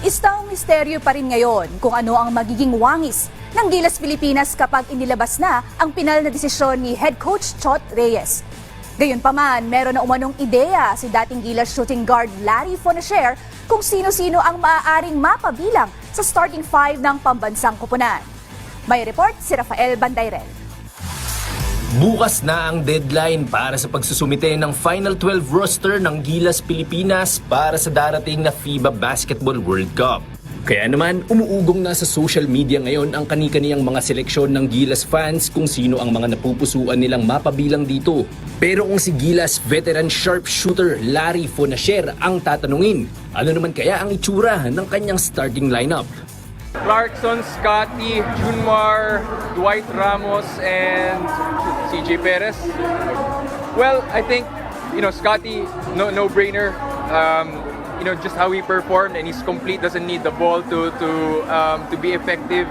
Istang misteryo pa rin ngayon kung ano ang magiging wangis ng Gilas Pilipinas kapag inilabas na ang pinal na desisyon ni head coach Chot Reyes. Gayunpaman, meron na umanong ideya si dating Gilas shooting guard Larry Fonacher kung sino-sino ang maaaring mapabilang sa starting five ng pambansang kupunan. May report si Rafael Bandayrel. Bukas na ang deadline para sa pagsusumite ng Final 12 roster ng Gilas Pilipinas para sa darating na FIBA Basketball World Cup. Kaya naman, umuugong na sa social media ngayon ang kani-kaniyang mga seleksyon ng Gilas fans kung sino ang mga napupusuan nilang mapabilang dito. Pero kung si Gilas veteran sharpshooter Larry Fonacher ang tatanungin, ano naman kaya ang itsura ng kanyang starting lineup? Clarkson, Scotty, Junmar, Dwight Ramos, and CJ Perez. Well, I think you know Scotty, no no brainer. Um, you know just how he performed and he's complete. Doesn't need the ball to to um, to be effective.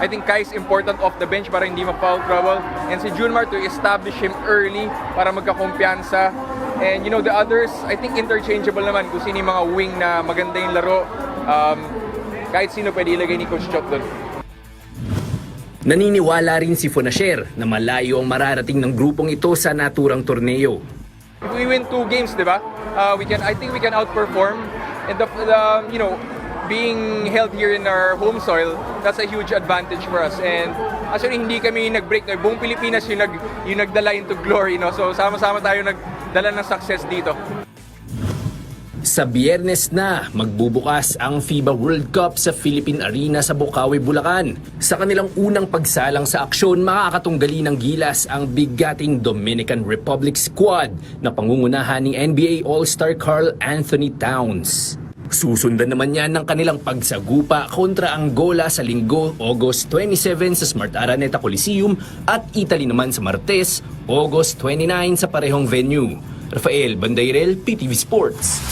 I think Kai's important off the bench para hindi ma-foul trouble. And si Junmar to establish him early para magkakumpiyansa. And you know the others, I think interchangeable naman kung sino yung mga wing na maganda yung laro. Um, kahit sino pwede ilagay ni Coach Chot doon. Naniniwala rin si Fonacher na malayo ang mararating ng grupong ito sa naturang torneo. If we win two games, di ba? Uh, we can, I think we can outperform. And the, the, you know, being held here in our home soil, that's a huge advantage for us. And actually, hindi kami nag-break. No? Buong Pilipinas yung, nag, yung nagdala into glory. No? So, sama-sama tayo nagdala ng success dito. Sa biyernes na, magbubukas ang FIBA World Cup sa Philippine Arena sa Bukawi, Bulacan. Sa kanilang unang pagsalang sa aksyon, makakatunggali ng gilas ang bigating Dominican Republic squad na pangungunahan ni NBA All-Star Carl Anthony Towns. Susundan naman yan ng kanilang pagsagupa kontra Angola sa linggo, August 27 sa Smart Araneta Coliseum at Italy naman sa Martes, August 29 sa parehong venue. Rafael Bandairel, PTV Sports.